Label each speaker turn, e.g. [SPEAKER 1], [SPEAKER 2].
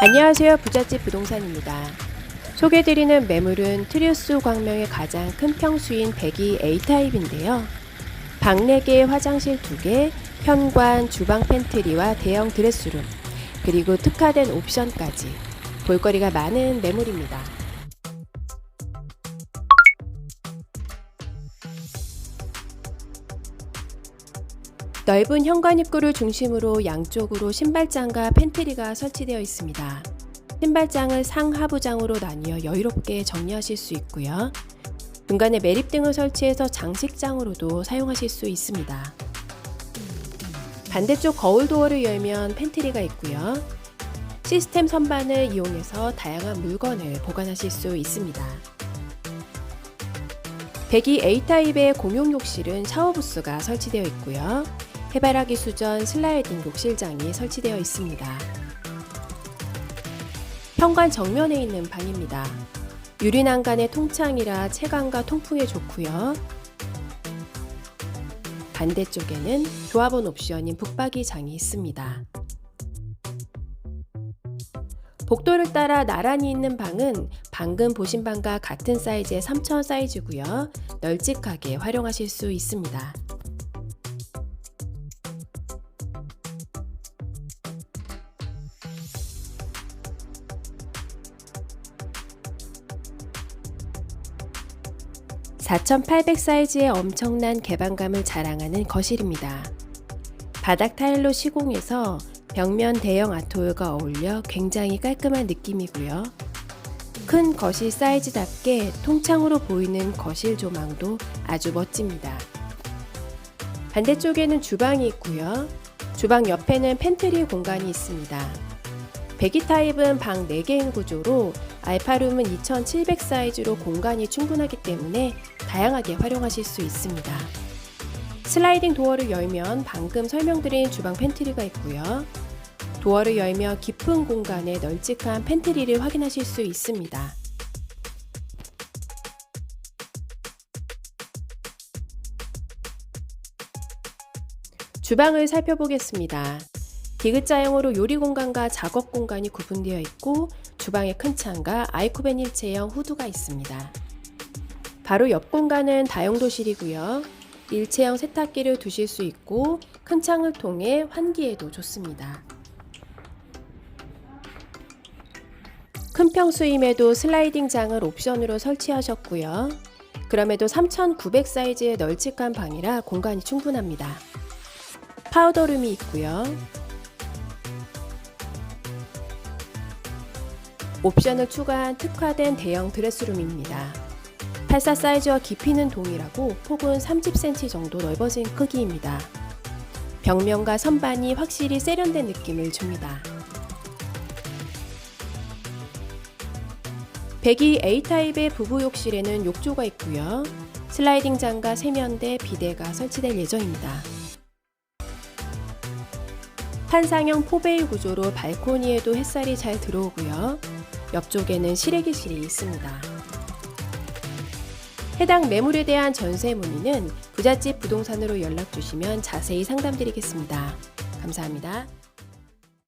[SPEAKER 1] 안녕하세요. 부잣집 부동산입니다. 소개드리는 매물은 트리우스 광명의 가장 큰 평수인 102 A타입인데요. 방 4개, 화장실 2개, 현관, 주방 팬트리와 대형 드레스룸, 그리고 특화된 옵션까지 볼거리가 많은 매물입니다. 넓은 현관 입구를 중심으로 양쪽으로 신발장과 팬트리가 설치되어 있습니다. 신발장을 상하부장으로 나뉘어 여유롭게 정리하실 수 있고요. 중간에 매립등을 설치해서 장식장으로도 사용하실 수 있습니다. 반대쪽 거울 도어를 열면 팬트리가 있고요. 시스템 선반을 이용해서 다양한 물건을 보관하실 수 있습니다. 102 A타입의 공용 욕실은 샤워 부스가 설치되어 있고요. 해바라기 수전 슬라이딩 욕실장이 설치되어 있습니다. 현관 정면에 있는 방입니다. 유리난간의 통창이라 채광과 통풍에 좋고요. 반대쪽에는 조합원 옵션인 북박이장이 있습니다. 복도를 따라 나란히 있는 방은 방금 보신 방과 같은 사이즈의 3천 사이즈고요. 널찍하게 활용하실 수 있습니다. (4,800) 사이즈의 엄청난 개방감을 자랑하는 거실입니다. 바닥 타일로 시공해서 벽면 대형 아트홀과 어울려 굉장히 깔끔한 느낌이고요. 큰 거실 사이즈답게 통창으로 보이는 거실 조망도 아주 멋집니다. 반대쪽에는 주방이 있고요. 주방 옆에는 팬트리 공간이 있습니다. 배기 타입은 방 4개인 구조로 알파룸은 2700 사이즈로 공간이 충분하기 때문에 다양하게 활용하실 수 있습니다. 슬라이딩 도어를 열면 방금 설명드린 주방 팬트리가 있고요. 도어를 열며 깊은 공간에 널찍한 팬트리를 확인하실 수 있습니다. 주방을 살펴보겠습니다. 디귿자형으로 요리 공간과 작업 공간이 구분되어 있고 주방에 큰 창과 아이코벤 일체형 후드가 있습니다. 바로 옆 공간은 다용도실이고요. 일체형 세탁기를 두실 수 있고 큰 창을 통해 환기에도 좋습니다. 큰 평수임에도 슬라이딩 장을 옵션으로 설치하셨고요. 그럼에도 3900 사이즈의 널찍한 방이라 공간이 충분합니다. 파우더룸이 있고요. 옵션을 추가한 특화된 대형 드레스룸입니다. 84 사이즈와 깊이는 동일하고 폭은 30cm 정도 넓어진 크기입니다. 벽면과 선반이 확실히 세련된 느낌을 줍니다. 102 A타입의 부부 욕실에는 욕조가 있고요. 슬라이딩 장과 세면대, 비데가 설치될 예정입니다. 판상형 포베일 구조로 발코니에도 햇살이 잘 들어오고요. 옆쪽에는 실외기실이 있습니다. 해당 매물에 대한 전세 문의는 부잣집 부동산으로 연락 주시면 자세히 상담드리겠습니다. 감사합니다.